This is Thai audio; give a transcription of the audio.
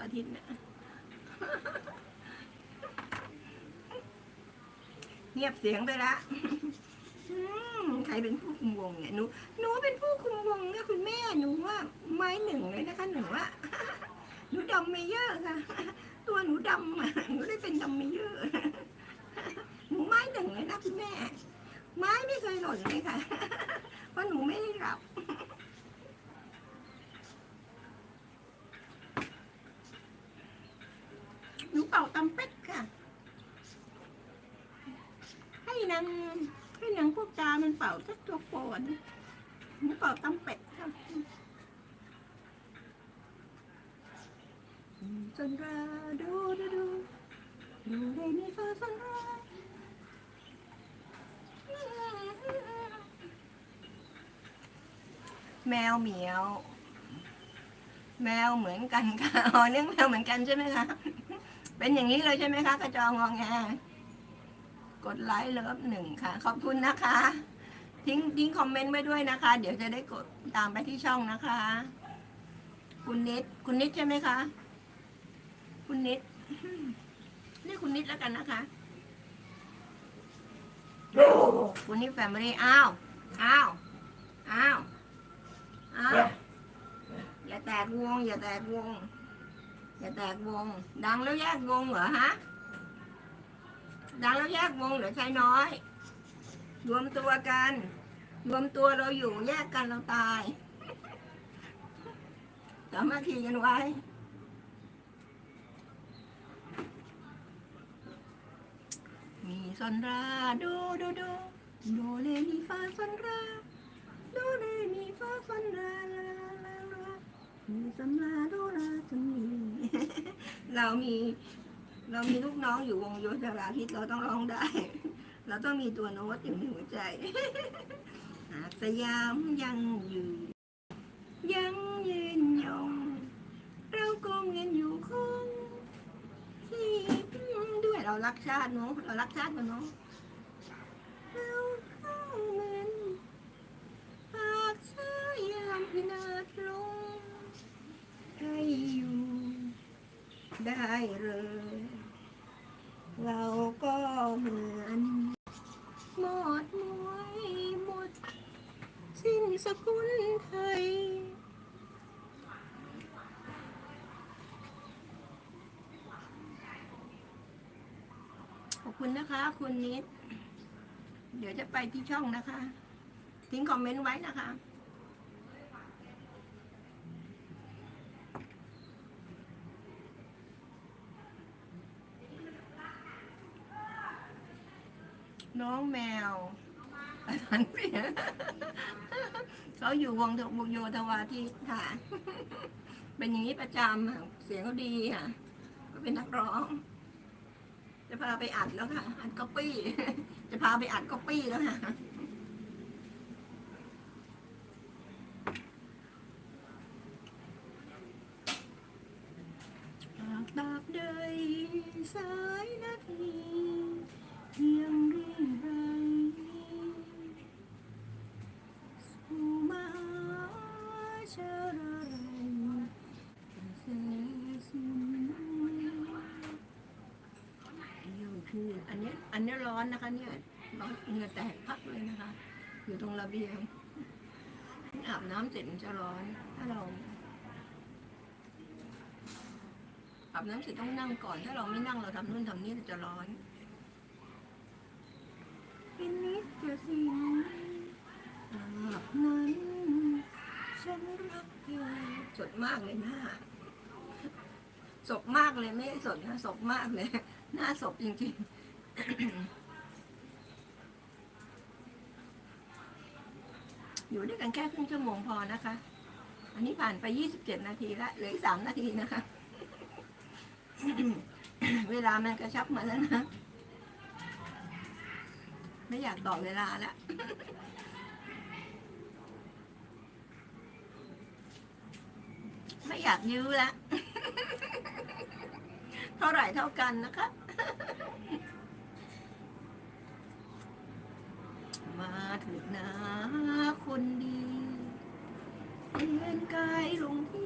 ร์อาทิตย์เนี่ยเงียบเสียงไปละใครเป็นผู้คุมวงเนี่ยหนูหนูเป็นผู้คุมวงเนี่ยคุณแม่หนูว่าไม้หนึ่งเลยนะคะหนูว่าหนูดำเมเยอร์ค่ะ ตัวหนูดำหนูได้เป็นดำเมเยอร์หนูไม้หนึ่งเลยนะคุณแม่ ไม้ไม่เคยหล่นเลยค่ะ เพราะหนูไม่ได้รับ หนูเป่า ตำเป็ดค่ะ ให้นางให้นางพวกตามันเป่าสักตัวก่อนหนูเป่าตำเป็ดค่ะจนราดูดูดูดูเรมีฟาซันราแมวเหมียว แมวเหมือนกันค่ะ อ๋อเลี้ยงแมวเหมือนกันใช่ไหมคะ เป็นอย่างนี้เลยใช่ไหมคะ กระจองงองแงกดไลค์เลิฟหนึ่งค่ะ ขอบคุณนะคะ ทิ้งทิ้งคอมเมนต์ไว้ด้วยนะคะ เดี๋ยวจะได้กดตามไปที่ช่องนะคะ คุณนิด คุณนิดใช่ไหมคะ คุณนิดนี่คุณนิดแล้วกันนะคะ คุณนิดแฟมิลี่อ้าวอ้าวอ้าวอ้าวอย่าแตกวง อย่าแตกวง อย่าแตกวง ดังแล้วแยกวงเหรอฮะ ดังแล้วแยกวงเหรือใช้น้อย รวมตัวกัน รวมตัวเราอยู่แยกกันเราตายสามัคคีกันไว้มีซอนราดูดูดูโดเรมีฟาซอนราโดเรมีฟาซอนราลาลาลา มีซอนราโดราซอนมีเรามี เรามีลูกน้องอยู่วงโยธราทิตเราต้องร้องได้ เราต้องมีตัวโน้ตอยู่ในหัวใจหากสยามยังอยู่ยังยืนยงเรากงเงินอยู่คงที่ด้วยเรารักชาติเนาะเรารักชาติมันเนาะเราเข้ามือ ได้เลย เราก็เหมือนหมดมวยหมด สิ้นสกุลไทยขอบคุณนะคะ คุณนิด เดี๋ยวจะไปที่ช่องนะคะ ทิ้งคอมเมนต์ไว้นะคะ น้องแมวอาจารย์เปียเขาอยู่วงทวงโยธวาทิตค่ะ เป็นอย่างนี้ประจำเสียงเขาดีค่ะ ก็เป็นนักร้อง จะพาไปอัดแล้วค่ะ อัดก๊อปปี้ จะพาไปอัดก๊อปปี้แล้วค่ะหากตราบใดสายนาทียัง ออันเนี้ยอันเนี้ยร้อนนะคะเนี่ยร้อนเหงื่อแตกพักเลยนะคะ อยู่ตรงระเบียงอาบน้ำเสร็จมันจะร้อน ถ้าเราอาบน้ำเสร็จต้องนั่งก่อน ถ้าเราไม่นั่งเราทำนู่นทำนี่มันจะร้อนเป็นนิดจะสิ้นอาบนั้นฉันรักเธอสดมากเลยหน้าศพมากเลยไม่ได้สดนะศพมากเลย หน้าศพจริงๆ อยู่ด้วยกันแค่ครึ่งชั่วโมงพอนะคะ อันนี้ผ่านไป27นาทีละเหลืออีก3นาทีนะคะ เวลามันกระชับมาแล้วนะ ไม่อยากต่อเวลาล้วไม่อยากยื้อล้วเท่าไหร่เท่ากันนะคะ มาถึงนะคนดีเปลี่ยนกายลงที่